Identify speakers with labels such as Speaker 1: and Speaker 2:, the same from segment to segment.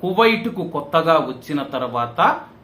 Speaker 1: కువైట్కు కొత్తగా వచ్చిన తర్వాత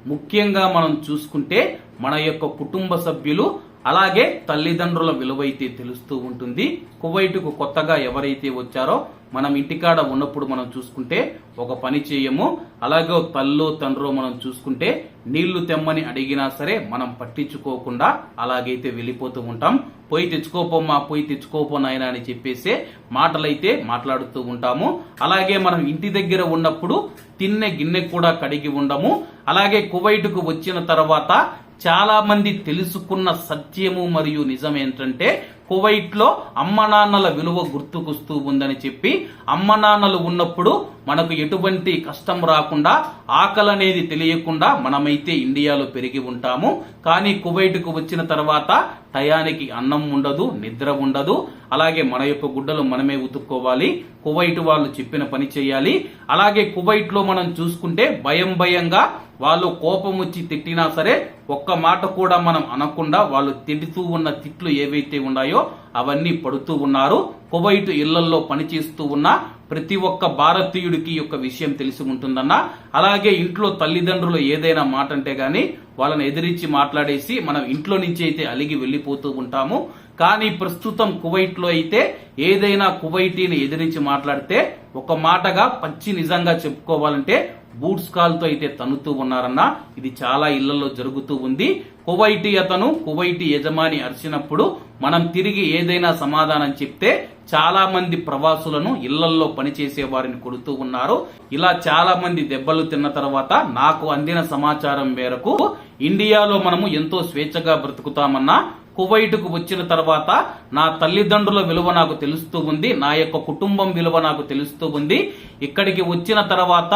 Speaker 1: ముఖ్యంగా మనం చూసుకుంటే మన యొక్క కుటుంబ సభ్యులు అలాగే తల్లిదండ్రుల విలువైతే తెలుస్తూ ఉంటుంది. కువైటుకు కొత్తగా ఎవరైతే వచ్చారో మనం ఇంటికాడ ఉన్నప్పుడు మనం చూసుకుంటే ఒక పని చేయము అలాగే తల్లో తండ్రో మనం చూసుకుంటే నీళ్ళు తెమ్మని అడిగినా సరే మనం పట్టించుకోకుండా అలాగైతే వెళ్ళిపోతూ ఉంటాం. పోయి తెచ్చుకోపోమ్మా పోయి తెచ్చుకోపో నాయనా అని చెప్పేసే మాటలైతే మాట్లాడుతూ ఉంటాము. అలాగే మనం ఇంటి దగ్గర ఉన్నప్పుడు తిన్నె గిన్నె కూడా కడిగి ఉండము. అలాగే కువైటుకు వచ్చిన తర్వాత చాలా మంది తెలుసుకున్న సత్యము మరియు నిజం ఏంటంటే కువైట్లో అమ్మ నాన్నల విలువ గుర్తుకొస్తూ ఉందని చెప్పి అమ్మ నాన్నలు ఉన్నప్పుడు మనకు ఎటువంటి కష్టం రాకుండా ఆకలి అనేది తెలియకుండా మనమైతే ఇండియాలో పెరిగి ఉంటాము. కానీ కువైట్కు వచ్చిన తర్వాత టయానికి అన్నం ఉండదు నిద్ర ఉండదు. అలాగే మన యొక్క గుడ్డలు మనమే ఉతుక్కోవాలి. కువైట్ వాళ్ళు చెప్పిన పని చేయాలి. అలాగే కువైట్లో మనం చూసుకుంటే భయం భయంగా వాళ్ళు కోపం వచ్చి తిట్టినా సరే ఒక్క మాట కూడా మనం అనకుండా వాళ్ళు తిడుతూ ఉన్న తిట్లు ఏవైతే ఉన్నాయో అవన్నీ పడుతూ ఉన్నారు. కువైట్ ఇళ్ళలో పనిచేస్తూ ఉన్న ప్రతి ఒక్క భారతీయుడికి యొక్క విషయం తెలిసి ఉంటుందన్న. అలాగే ఇంట్లో తల్లిదండ్రులు ఏదైనా మాట అంటే గాని వాళ్ళని ఎదిరించి మాట్లాడేసి మనం ఇంట్లో నుంచి అయితే అలిగి వెళ్ళిపోతూ ఉంటాము. కానీ ప్రస్తుతం కువైట్లో అయితే ఏదైనా కువైటీని ఎదిరించి మాట్లాడితే ఒక మాటగా పచ్చి నిజంగా చెప్పుకోవాలంటే బూట్స్ కాల్తో అయితే తన్నుతూ ఉన్నారన్న ఇది చాలా ఇళ్ళలో జరుగుతూ ఉంది. కువైటి అతను కువైటి యజమాని అరిచినప్పుడు మనం తిరిగి ఏదైనా సమాధానం చెప్తే చాలా మంది ప్రవాసులను ఇళ్ళల్లో పనిచేసే వారిని కొడుతూ ఉన్నారు. ఇలా చాలా మంది దెబ్బలు తిన్న తర్వాత నాకు అందిన సమాచారం మేరకు ఇండియాలో మనము ఎంతో స్వేచ్ఛగా బ్రతుకుతామన్నా కువైటుకు వచ్చిన తర్వాత నా తల్లిదండ్రుల విలువ నాకు తెలుస్తూ ఉంది నా యొక్క కుటుంబం విలువ నాకు తెలుస్తూ ఉంది. ఇక్కడికి వచ్చిన తర్వాత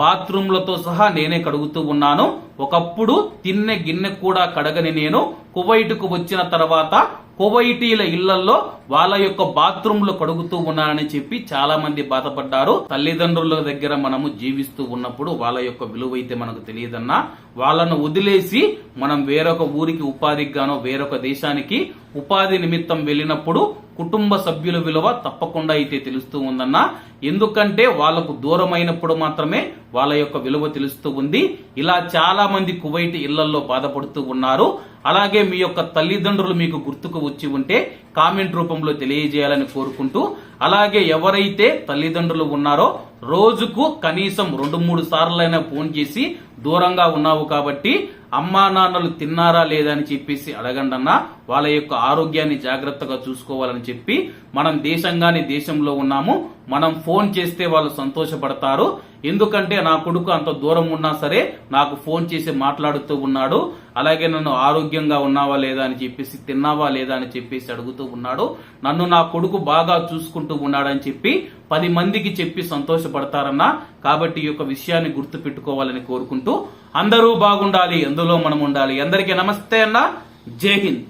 Speaker 1: బాత్రూంలతో సహా నేనే కడుగుతూ ఉన్నాను. ఒకప్పుడు తిన్నె గిన్నె కూడా కడగని నేను కువైటుకు వచ్చిన తర్వాత కువైటీల ఇళ్ళలో వాళ్ళ యొక్క బాత్రూంలు కడుగుతూ ఉన్నానని చెప్పి చాలా మంది బాధపడ్డారు. తల్లిదండ్రుల దగ్గర మనము జీవిస్తూ ఉన్నప్పుడు వాళ్ళ యొక్క విలువ అయితే మనకు తెలియదన్నా వాళ్ళను వదిలేసి మనం వేరొక ఊరికి ఉపాధికి గానో వేరొక దేశానికి ఉపాధి నిమిత్తం వెళ్ళినప్పుడు కుటుంబ సభ్యుల విలువ తప్పకుండా అయితే తెలుస్తూ ఉందన్న. ఎందుకంటే వాళ్ళకు దూరమైనప్పుడు మాత్రమే వాళ్ళ యొక్క విలువ తెలుస్తూ ఉంది. ఇలా చాలా మంది కువైట్ ఇళ్ళలో బాధపడుతూ ఉన్నారు. అలాగే మీ యొక్క తల్లిదండ్రులు మీకు గుర్తుకు వచ్చి ఉంటే కామెంట్ రూపంలో తెలియజేయాలని కోరుకుంటూ. అలాగే ఎవరైతే తల్లిదండ్రులు ఉన్నారో రోజుకు కనీసం రెండు మూడు సార్లైనా ఫోన్ చేసి దూరంగా ఉన్నావు కాబట్టి అమ్మా నాన్నలు తిన్నారా లేదా అని చెప్పేసి అడగండి అన్న వాళ్ళ యొక్క ఆరోగ్యాన్ని జాగ్రత్తగా చూసుకోవాలని చెప్పి మనం దేశంగానే దేశంలో ఉన్నాము. మనం ఫోన్ చేస్తే వాళ్ళు సంతోషపడతారు. ఎందుకంటే నా కొడుకు అంత దూరం ఉన్నా సరే నాకు ఫోన్ చేసి మాట్లాడుతూ ఉన్నాడు. అలాగే నన్ను ఆరోగ్యంగా ఉన్నావా లేదా అని చెప్పేసి తిన్నావా లేదా అని చెప్పేసి అడుగుతూ ఉన్నాడు. నన్ను నా కొడుకు బాగా చూసుకుంటూ ఉన్నాడని చెప్పి పది మందికి చెప్పి సంతోషపడతారన్నా కాబట్టి ఈ యొక్క విషయాన్ని గుర్తు పెట్టుకోవాలని కోరుకుంటూ అందరూ బాగుండాలి అందులో మనం ఉండాలి అందరికీ నమస్తే అన్న. జై హింద్.